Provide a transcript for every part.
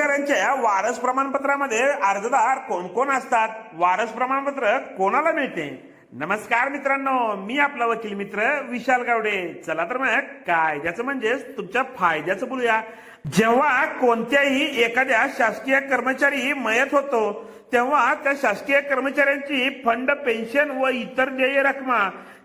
कर्मचाऱ्यांच्या वारस प्रमाणपत्रामध्ये अर्जदार कोण कोण असतात? वारस प्रमाणपत्र कोणाला मिळते? नमस्कार मित्रांनो मी आपला वकील मित्र विशाल गावडे. चला तर मग कायद्याचं म्हणजेच तुमच्या फायद्याचं बोलूया. जेव्हा कोणत्याही एखाद्या शासकीय कर्मचारी मयत होतो तेव्हा त्या शासकीय कर्मचाऱ्यांची फंड पेन्शन व इतर देय रकमा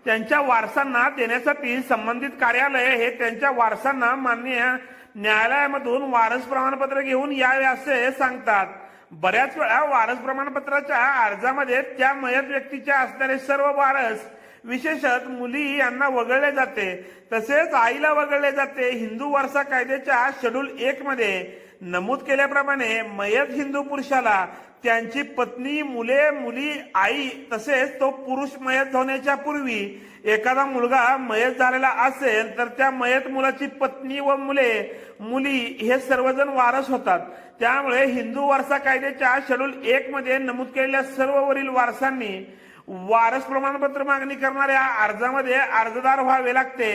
त्यांच्या वारसांना देण्यासाठी संबंधित कार्यालय हे त्यांच्या वारसांना मान्य न्यायालयामधून वारस प्रमाणपत्र घेऊन यावे असे सांगतात. बऱ्याच वेळा वारस प्रमाणपत्राच्या अर्जामध्ये त्या मयत व्यक्तीच्या असणारे सर्व वारस विशेषत मुली यांना वगळले जाते. तसेच आईला वगळले जाते. हिंदू वारसा कायद्याच्या शेड्यूल एक मध्ये नमूद केल्याप्रमाणे मयत हिंदू पुरुषाला त्यांची पत्नी मुले मुली आई तसेच तो पुरुष मयत होण्याच्या पूर्वी एखादा मुलगा मयत झालेला असेल तर त्या मयत मुलाची पत्नी व मुले मुली हे सर्वजण वारस होतात. त्यामुळे हिंदू वारसा कायद्याच्या शेड्यूल एक मध्ये नमूद केलेल्या सर्व वरील वारसांनी वारस प्रमाणपत्र मागणी करणाऱ्या अर्जामध्ये अर्जदार व्हावे लागते.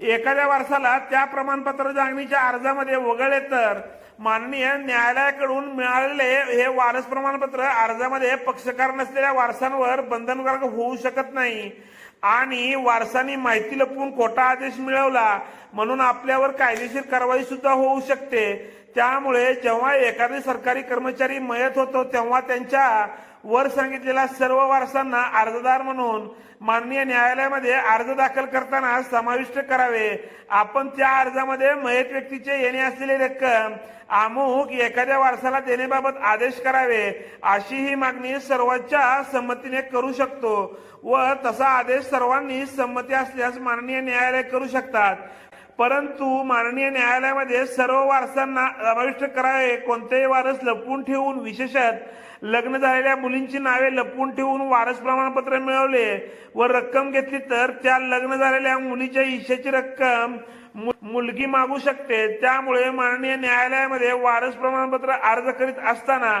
एखाद्या वारसाला त्या प्रमाणपत्र मागणीच्या अर्जामध्ये वगळले तर माननीय न्यायालयाकडून मिळालेले हे वारस प्रमाणपत्र अर्जामध्ये पक्षकार नसलेल्या वारसांवर बंधनकारक होऊ शकत नाही. आणि वारसांनी माहिती लपवून खोटा आदेश मिळवला म्हणून आपल्यावर कायदेशीर कारवाई सुद्धा होऊ शकते. त्यामुळे जेव्हा एखादी सरकारी कर्मचारी मयत होतो तेव्हा त्यांच्या वर सांगितलेल्या सर्व वारसांना अर्जदार म्हणून माननीय न्यायालयामध्ये अर्ज दाखल करताना समाविष्ट करावे. आपण त्या अर्जामध्ये मयत व्यक्तीचे येणे असलेली रक्कम अमुक एखाद्या वारसाला देण्याबाबत आदेश करावे अशी ही मागणी सर्वांच्या संमतीने करू शकतो व तसा आदेश सर्वांनी संमती असल्यास माननीय न्यायालय करू शकतात. परंतु माननीय न्यायालयामध्ये सर्व वारसांना समाविष्ट करावे कोणतेही वारस लपवून ठेवून विशेषत लग्न झालेल्या मुलींची नावे लपवून ठेवून वारस प्रमाणपत्र मिळवले व रक्कम घेतली तर त्या लग्न झालेल्या मुलीच्या हिश्श्याची रक्कम मुलगी मागू शकते. त्यामुळे माननीय न्यायालयामध्ये वारस प्रमाणपत्र अर्ज करीत असताना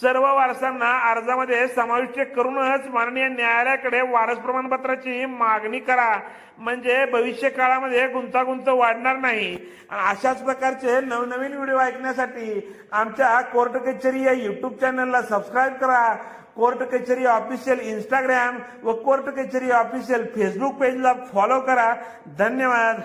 सर्व वारसांना अर्जामध्ये समाविष्ट करूनच माननीय न्यायालयाकडे वारस प्रमाणपत्राची मागणी करा. म्हणजे भविष्य काळामध्ये गुंतागुंत वाढणार नाही. अशाच प्रकारचे नवनवीन व्हिडिओ ऐकण्यासाठी आमच्या कोर्ट कचेरी या युट्यूब चॅनलला सबस्क्राईब करा. कोर्ट कचेरी ऑफिशियल इंस्टाग्राम व कोर्ट कचेरी ऑफिशियल फेसबुक पेजला फॉलो करा. धन्यवाद.